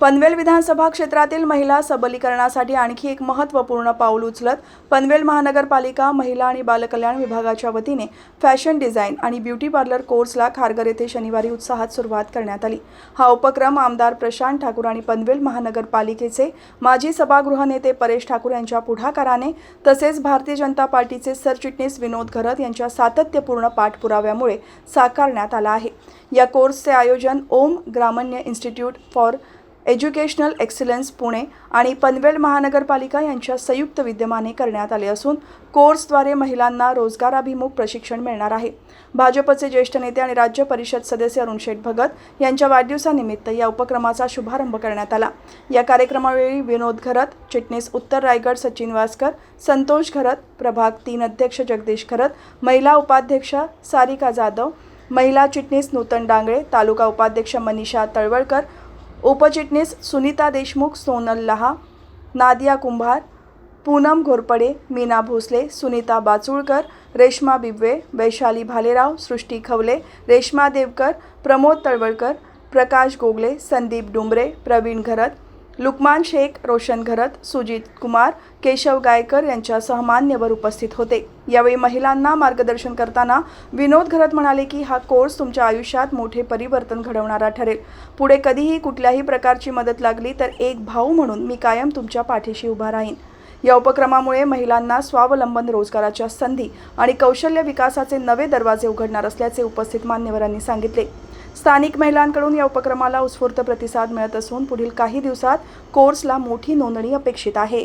पनवेल विधानसभा क्षेत्रातील महिला सबलीकरणासाठी आणखी एक महत्त्वपूर्ण पाऊल उचलत पनवेल महानगरपालिका महिला आणि बालकल्याण विभागाच्या वतीने फॅशन डिझाईन आणि ब्युटी पार्लर कोर्सला खारघर येथे शनिवारी उत्साहात सुरुवात करण्यात आली. हा उपक्रम आमदार प्रशांत ठाकूर आणि पनवेल महानगरपालिकेचे माजी सभागृह नेते परेश ठाकूर यांच्या पुढाकाराने तसेच भारतीय जनता पार्टीचे सरचिटणीस विनोद घरत यांच्या सातत्यपूर्ण पाठपुराव्यामुळे साकारण्यात आला आहे. या कोर्सचे आयोजन Om Gramanya institute for educational excellence Pune आणि पनवेल महानगरपालिका यांच्या संयुक्त विद्यमाने करण्यात आले असून कोर्सद्वारे महिलांना रोजगाराभिमुख प्रशिक्षण मिळणार आहे. भाजपचे ज्येष्ठ नेते आणि राज्य परिषद सदस्य अरुण शेठ भगत यांच्या वाढदिवसानिमित्त या उपक्रमाचा शुभारंभ करण्यात आला. या कार्यक्रमावेळी विनोद घरत चिटणीस उत्तर रायगड सचिन वासकर संतोष घरत प्रभाग तीन अध्यक्ष जगदीश घरत महिला उपाध्यक्ष सारिका जाधव महिला चिटणीस नूतन डांगळे तालुका उपाध्यक्ष मनीषा तळवळकर उपचिटणीस सुनीता देशमुख सोनल लहा नादिया कुंभार पूनम घोरपडे मीना भोसले सुनीता बाचुळकर रेश्मा बिबवे वैशाली भालेराव सृष्टी खवले रेश्मा देवकर प्रमोद तळवळकर प्रकाश गोगले संदीप डुंबरे प्रवीण घरत लुकमान शेख रोशन घरत सुजित कुमार केशव गायकर यांच्यासह मान्यवर उपस्थित होते. यावेळी महिलांना मार्गदर्शन करताना विनोद घरत म्हणाले की हा कोर्स तुमच्या आयुष्यात मोठे परिवर्तन घडवणारा ठरेल. पुढे कधीही कुठल्याही प्रकारची मदत लागली तर एक भाऊ म्हणून मी कायम तुमच्या पाठीशी उभा राहीन. या उपक्रमामुळे महिलांना स्वावलंबन रोजगाराच्या संधी आणि कौशल्य विकासाचे नवे दरवाजे उघडणार असल्याचे उपस्थित मान्यवरांनी सांगितले. स्थानिक महिलांकडून या उपक्रमाला उत्स्फूर्त प्रतिसाद मिळत असून पुढील काही दिवसात कोर्सला मोठी नोंदणी अपेक्षित आहे.